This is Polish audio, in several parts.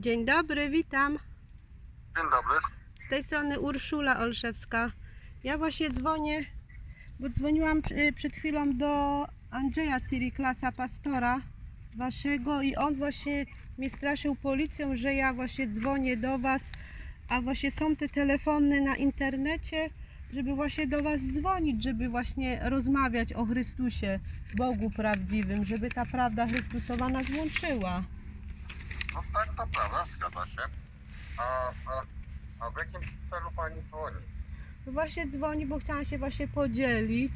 Dzień dobry, witam. Dzień dobry. Z tej strony Urszula Olszewska. Ja właśnie dzwonię, bo dzwoniłam przy- przed chwilą do Andrzeja Cyriklasa, pastora waszego i on właśnie mnie straszył policją, że ja właśnie dzwonię do was, a właśnie są te telefony na internecie, żeby właśnie do was dzwonić, żeby właśnie rozmawiać o Chrystusie, Bogu prawdziwym, żeby ta prawda Chrystusowa nas łączyła. No tak, to prawda, zgadza się. A, a, a w jakim celu pani dzwoni? No Właśnie dzwoni, bo chciałam się właśnie podzielić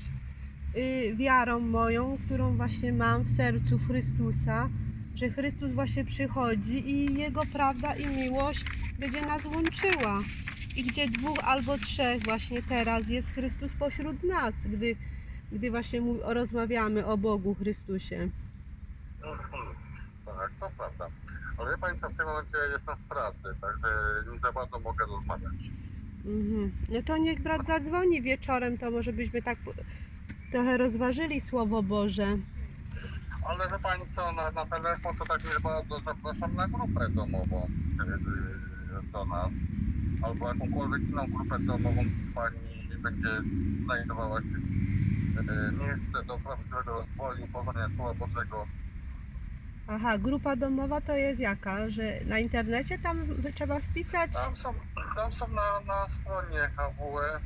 y, wiarą moją, którą właśnie mam w sercu Chrystusa, że Chrystus właśnie przychodzi i Jego prawda i miłość będzie nas łączyła. I gdzie dwóch albo trzech właśnie teraz jest Chrystus pośród nas, gdy, gdy właśnie mów, rozmawiamy o Bogu Chrystusie. Mhm. Tak, to prawda. Pani co, w tym momencie jestem w pracy, także nie za bardzo mogę rozmawiać. Mhm. No to niech brat zadzwoni wieczorem, to może byśmy tak trochę rozważyli Słowo Boże. Ale wie pani co, na, na telefon to tak nie bardzo zapraszam na grupę domową yy, do nas. Albo jakąkolwiek inną grupę domową, pani będzie znajdowała się miejsce do prawdziwego rozwoju, poznania Słowa Bożego. Aha, grupa domowa to jest jaka? Że na internecie tam w- trzeba wpisać? Tam są, tam są na, na stronie HWE,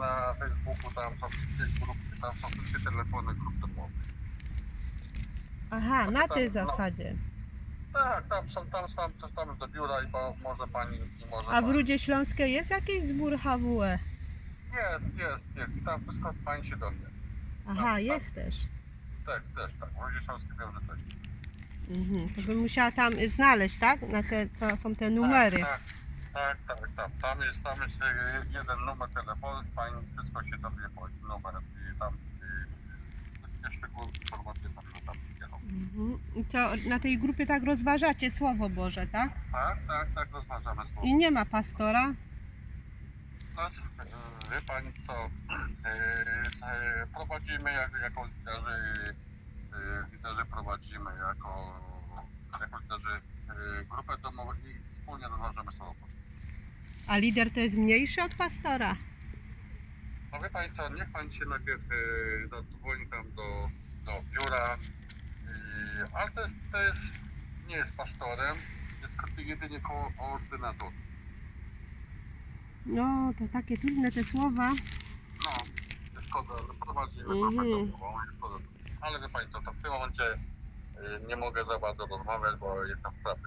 na Facebooku, tam są wszystkie grupy, tam są wszystkie telefony grup domowych. Aha, na tej tam- no. zasadzie. Tak, tam są, tam są, tam, tam do biura i bo, może pani, i może A w pani. Rudzie Śląskiej jest jakiś zbór HWE? Jest, jest, jest. I tam wszystko pani się dowie. Aha, tak. jest też. Tak, też tak. Ludzie Śląskie wiem, że też. Mhm. To bym musiała tam znaleźć, tak? Na te, co są te numery. Tak, tak, tak, tak, tak. Tam jest, tam jest e, jeden numer telefonu, pani wszystko się dowie po numer i tam e, szczegółowe informacje tam tam. Mhm. I to na tej grupie tak rozważacie Słowo Boże, tak? Tak, tak, tak, rozważamy słowo. I nie ma pastora? No, e, wie pani co, e, z- e, prowadzimy jak, jako e, liderzy prowadzimy jako, jako liderzy e, grupę domową i wspólnie rozważamy słowo. A lider to jest mniejszy od pastora? No wie pani co, niech pan się najpierw e, zadzwoni tam do, do biura, e, ale to jest, to jest, nie jest pastorem, jest jedynie koordynator. No, to takie trudne te słowa. No, szkoda, że prowadzimy Mhm. grupę domową, szkoda. Ale wie pani co, to w tym momencie y, nie mogę za bardzo rozmawiać, bo jestem w pracy.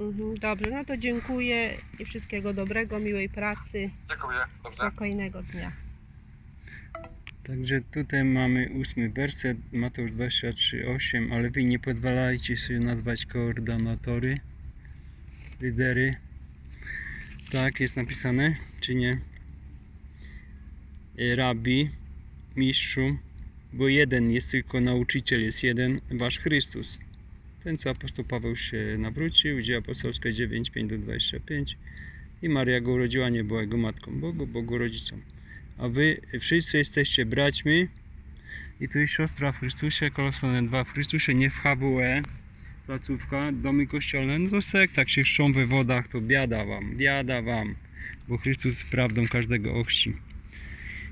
Mhm. Dobrze, no to dziękuję i wszystkiego dobrego, miłej pracy, Dziękuję, dobrze? spokojnego dnia. Także tutaj mamy ósmy werset, Mateusz 23:8, ale wy nie pozwalajcie sobie nazwać koordynatory, lidery. Tak jest napisane, czy nie? E, Rabi, mistrzu, bo jeden jest tylko nauczyciel, jest jeden, wasz Chrystus. Ten, co apostoł Paweł się nawrócił, dzieje apostolskie 9, 5 do 25 i Maria go urodziła, nie była jego matką Bogu, Bogu rodzicą. A wy wszyscy jesteście braćmi. I tu jest siostra w Chrystusie, Kolosone 2 w Chrystusie, nie w HWE, placówka, domy kościelne, no to sekt, tak się chrzczą we wodach, to biada wam, biada wam, bo Chrystus prawdą każdego ochrzci.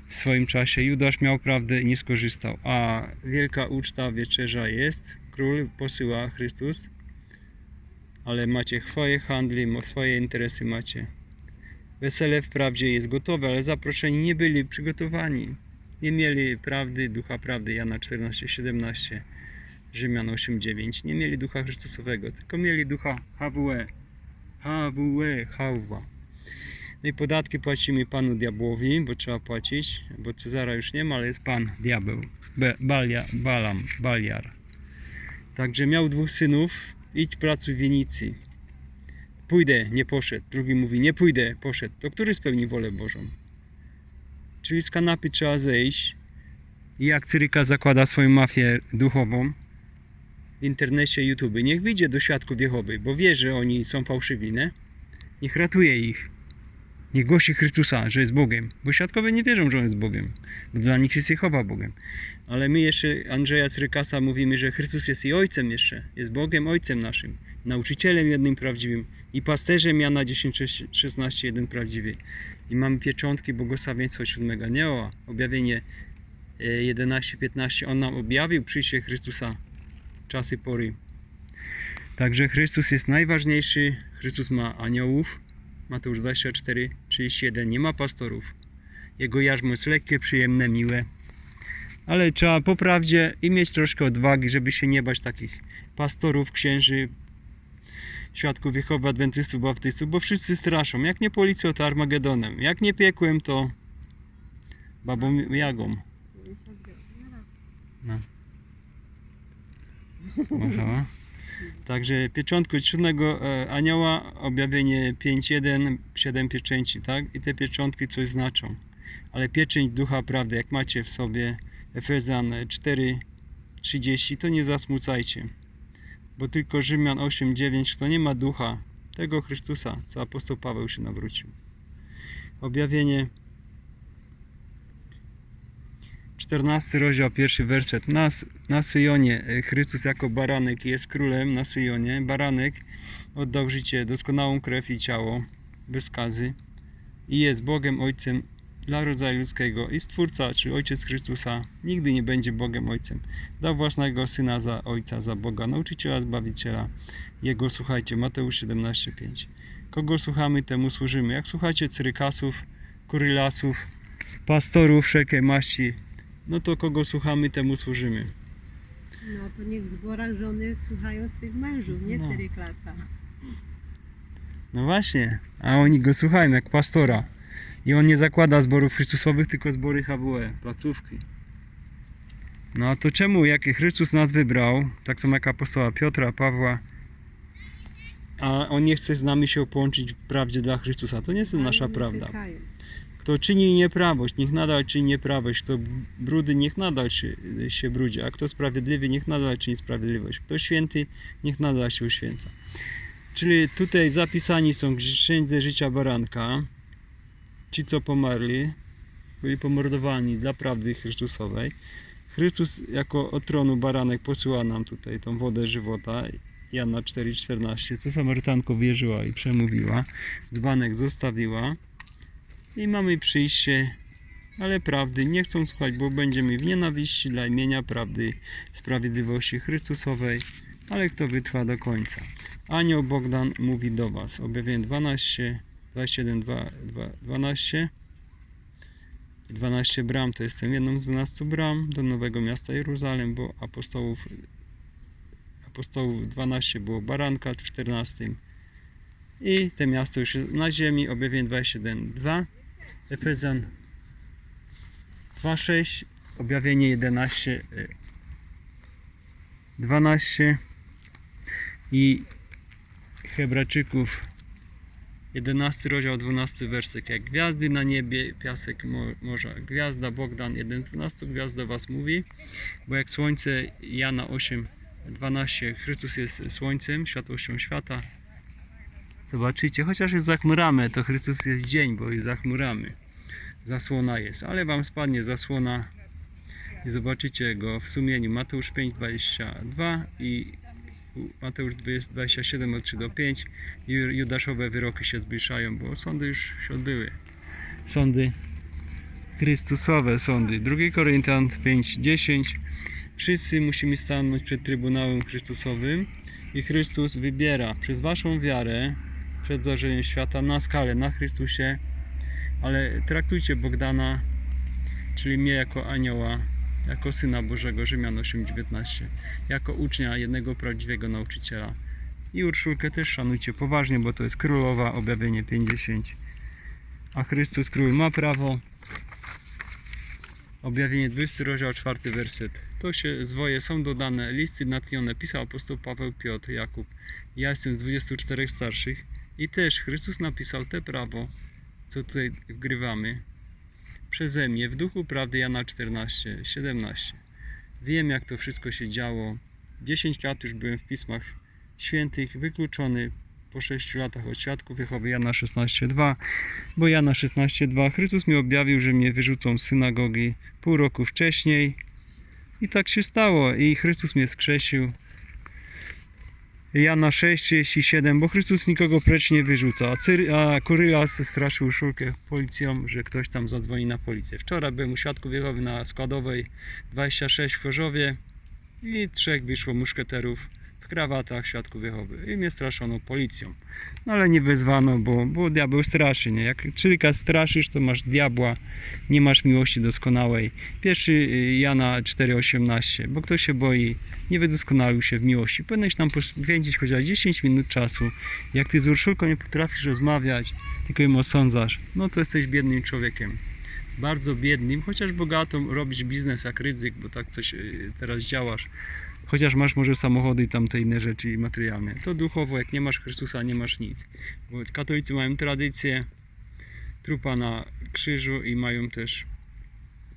W swoim czasie Judasz miał prawdę i nie skorzystał, a wielka uczta wieczerza jest, król posyła Chrystus, ale macie swoje handli, swoje interesy macie. Wesele wprawdzie jest gotowe, ale zaproszeni nie byli przygotowani. Nie mieli prawdy, ducha prawdy Jana 14:17, Rzymian 8:9. Nie mieli ducha Chrystusowego, tylko mieli ducha HWE. HWE, hałwa. No i podatki płacimy panu diabłowi, bo trzeba płacić, bo Cezara już nie ma, ale jest pan diabeł. Be, balia, balam, baliar. Także miał dwóch synów, idź pracuj w winicy. Pójdę, nie poszedł. Drugi mówi, nie pójdę, poszedł. To który spełni wolę Bożą? Czyli z kanapy trzeba zejść. I jak Cyryka zakłada swoją mafię duchową w internecie YouTube, niech wyjdzie do świadków Jehowy, bo wie, że oni są fałszywi, nie? Niech ratuje ich. Niech głosi Chrystusa, że jest Bogiem. Bo świadkowie nie wierzą, że On jest Bogiem. Bo dla nich jest Jehowa Bogiem. Ale my jeszcze Andrzeja Cyrykasa mówimy, że Chrystus jest i Ojcem jeszcze. Jest Bogiem, Ojcem naszym. nauczycielem jednym prawdziwym i pasterzem Jana 10, 16, jeden prawdziwy. I mamy pieczątki błogosławieństwa siódmego anioła, objawienie e, 11, 15. On nam objawił przyjście Chrystusa, czasy pory. Także Chrystus jest najważniejszy. Chrystus ma aniołów. Mateusz 24, 31. Nie ma pastorów. Jego jarzmo jest lekkie, przyjemne, miłe. Ale trzeba po prawdzie i mieć troszkę odwagi, żeby się nie bać takich pastorów, księży, świadków Jehowy, adwentystów, baptystów, bo wszyscy straszą. Jak nie policją, to Armagedonem. Jak nie piekłem, to babą Jagą. No. Może. Także pieczątku siódmego e, anioła, objawienie 5.1, 7 pieczęci, tak? I te pieczątki coś znaczą. Ale pieczęć ducha prawdy, jak macie w sobie Efezjan 4.30, to nie zasmucajcie. Bo tylko Rzymian 8.9, kto nie ma ducha tego Chrystusa, co apostoł Paweł się nawrócił. Objawienie 14 rozdział, pierwszy werset. Na, na Syjonie e, Chrystus jako baranek jest królem na Syjonie. Baranek oddał życie, doskonałą krew i ciało, bez skazy. I jest Bogiem Ojcem dla rodzaju ludzkiego. I Stwórca, czy Ojciec Chrystusa, nigdy nie będzie Bogiem Ojcem. Dał własnego Syna za Ojca, za Boga, nauczyciela, Zbawiciela. Jego słuchajcie, Mateusz 17,5. Kogo słuchamy, temu służymy. Jak słuchacie cyrykasów, kurylasów, pastorów wszelkiej maści, no to kogo słuchamy, temu służymy. No to niech w zborach żony słuchają swych mężów, nie No. cyryklasa. No właśnie, a oni go słuchają jak pastora. I on nie zakłada zborów Chrystusowych, tylko zbory HWE, placówki. No a to czemu, jak Chrystus nas wybrał, tak samo jak apostoła Piotra, Pawła, a on nie chce z nami się połączyć w prawdzie dla Chrystusa, to nie jest nasza prawda. Kto czyni nieprawość, niech nadal czyni nieprawość. Kto brudy, niech nadal się, brudzi. A kto sprawiedliwy, niech nadal czyni sprawiedliwość. Kto święty, niech nadal się uświęca. Czyli tutaj zapisani są księdze życia baranka. Ci, co pomarli, byli pomordowani dla prawdy Chrystusowej. Chrystus jako od tronu baranek posyła nam tutaj tą wodę żywota. Jana 4,14, co Samarytanko wierzyła i przemówiła. Dzbanek zostawiła. I mamy przyjście, ale prawdy nie chcą słuchać, bo będziemy w nienawiści dla imienia prawdy, sprawiedliwości Chrystusowej, ale kto wytrwa do końca. Anioł Bogdan mówi do Was. Objawienie 12, 21, 2, 2, 12. 12 bram to jestem jedną z 12 bram do Nowego Miasta Jeruzalem, bo apostołów, apostołów 12 było baranka w 14. I to miasto już na ziemi, objawienie 21, 2. Efezjan 2:6, objawienie 11, e, 12 i Hebrajczyków 11 rozdział 12 werset. Jak gwiazdy na niebie, piasek mo- morza. Gwiazda Bogdan 1 z 12 gwiazd do was mówi, bo jak słońce Jana 8 12 Chrystus jest słońcem, światłością świata. Zobaczycie, chociaż jest za chmurami, to Chrystus jest dzień, bo jest za chmurami. Zasłona jest, ale wam spadnie zasłona i zobaczycie go w sumieniu. Mateusz 5,22 i Mateusz 20 27 od 3 do 5. Ju- Judaszowe wyroki się zbliżają, bo sądy już się odbyły. Sądy Chrystusowe sądy. 2 Koryntian 5:10. Wszyscy musimy stanąć przed Trybunałem Chrystusowym i Chrystus wybiera przez waszą wiarę przed świata na skalę, na Chrystusie, ale traktujcie Bogdana, czyli mnie jako anioła, jako Syna Bożego, Rzymian 8:19, jako ucznia jednego prawdziwego nauczyciela. I Urszulkę też szanujcie poważnie, bo to jest królowa, objawienie 50. A Chrystus król ma prawo. Objawienie 20 rozdział 4 werset. To się zwoje są dodane, listy natchnione, pisał apostoł Paweł, Piotr, Jakub. Ja jestem z 24 starszych i też Chrystus napisał te prawo, co tutaj wgrywamy, przeze mnie w duchu prawdy Jana 14, 17. Wiem jak to wszystko się działo. 10 lat już byłem w pismach świętych, wykluczony po 6 latach od świadków Jehowy Jana 16:2, bo Jana 16:2 Chrystus mi objawił, że mnie wyrzucą z synagogi pół roku wcześniej i tak się stało i Chrystus mnie skrzesił Jana 6,37, bo Chrystus nikogo precz nie wyrzuca. A, Cyr, a Kurylas straszył szulkę policją, że ktoś tam zadzwoni na policję. Wczoraj byłem u świadków Jehowy na składowej 26 w Chorzowie i trzech wyszło muszkieterów krawatach świadków Jehowy i mnie straszono policją. No ale nie wezwano, bo, bo diabeł straszy, nie? Jak czylika straszysz, to masz diabła, nie masz miłości doskonałej. Pierwszy y, Jana 4,18, bo kto się boi, nie wydoskonalił się w miłości. Powinieneś nam poświęcić chociaż 10 minut czasu. Jak ty z Urszulką nie potrafisz rozmawiać, tylko ją osądzasz, no to jesteś biednym człowiekiem. Bardzo biednym, chociaż bogatą robisz biznes jak ryzyk, bo tak coś y, teraz działasz. Chociaż masz może samochody i tamte inne rzeczy materialne. To duchowo, jak nie masz Chrystusa, nie masz nic. Bo katolicy mają tradycję trupa na krzyżu i mają też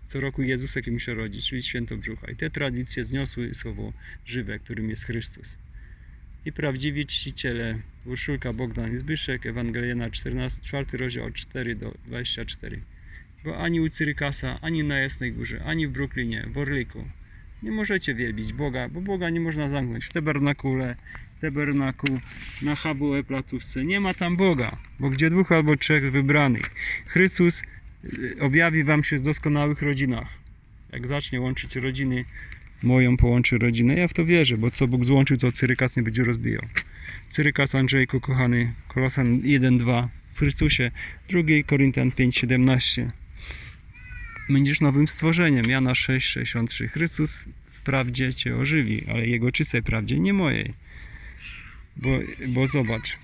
co roku Jezusek im się rodzi, czyli święto brzucha. I te tradycje zniosły słowo żywe, którym jest Chrystus. I prawdziwi czciciele Urszulka, Bogdan i Zbyszek, Ewangeliana 14, 4 rozdział od 4 do 24. Bo ani u Cyrykasa, ani na Jasnej Górze, ani w Brooklynie, w Orliku nie możecie wielbić Boga, bo Boga nie można zamknąć w tabernakule, tabernaku, na Habułę placówce. Nie ma tam Boga, bo gdzie dwóch albo trzech wybranych. Chrystus y, objawi wam się w doskonałych rodzinach. Jak zacznie łączyć rodziny, moją połączy rodzinę. Ja w to wierzę, bo co Bóg złączył, to Cyrykas nie będzie rozbijał. Cyrykas Andrzejku, kochany, Kolosan 1.2 w Chrystusie, 2 Koryntian 5.17 będziesz nowym stworzeniem. Jana 6,63. Chrystus w prawdzie cię ożywi, ale jego czystej prawdzie, nie mojej. Bo, bo zobacz.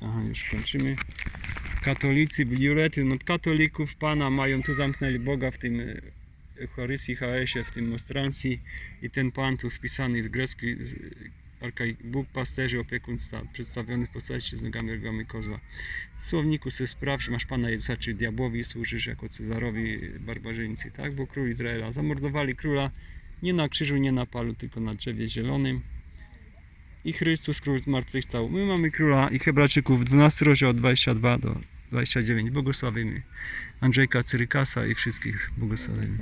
Aha, już kończymy. Katolicy, biulety od katolików Pana mają, tu zamknęli Boga w tym e, Eucharystii, HS-ie, w tym monstrancji i ten Pan tu wpisany z grecki, z, Arkaj, Bóg pasterzy, opiekun stad, przedstawiony w postaci z nogami, rogami kozła. W słowniku se sprawdź, masz Pana Jezusa, czy diabłowi służysz jako Cezarowi barbarzyńcy, tak? Bo król Izraela zamordowali króla nie na krzyżu, nie na palu, tylko na drzewie zielonym. I Chrystus, król zmartwychwstał. My mamy króla i Hebrajczyków 12 rozdział od 22 do 29. Błogosławimy Andrzejka Cyrykasa i wszystkich błogosławimy.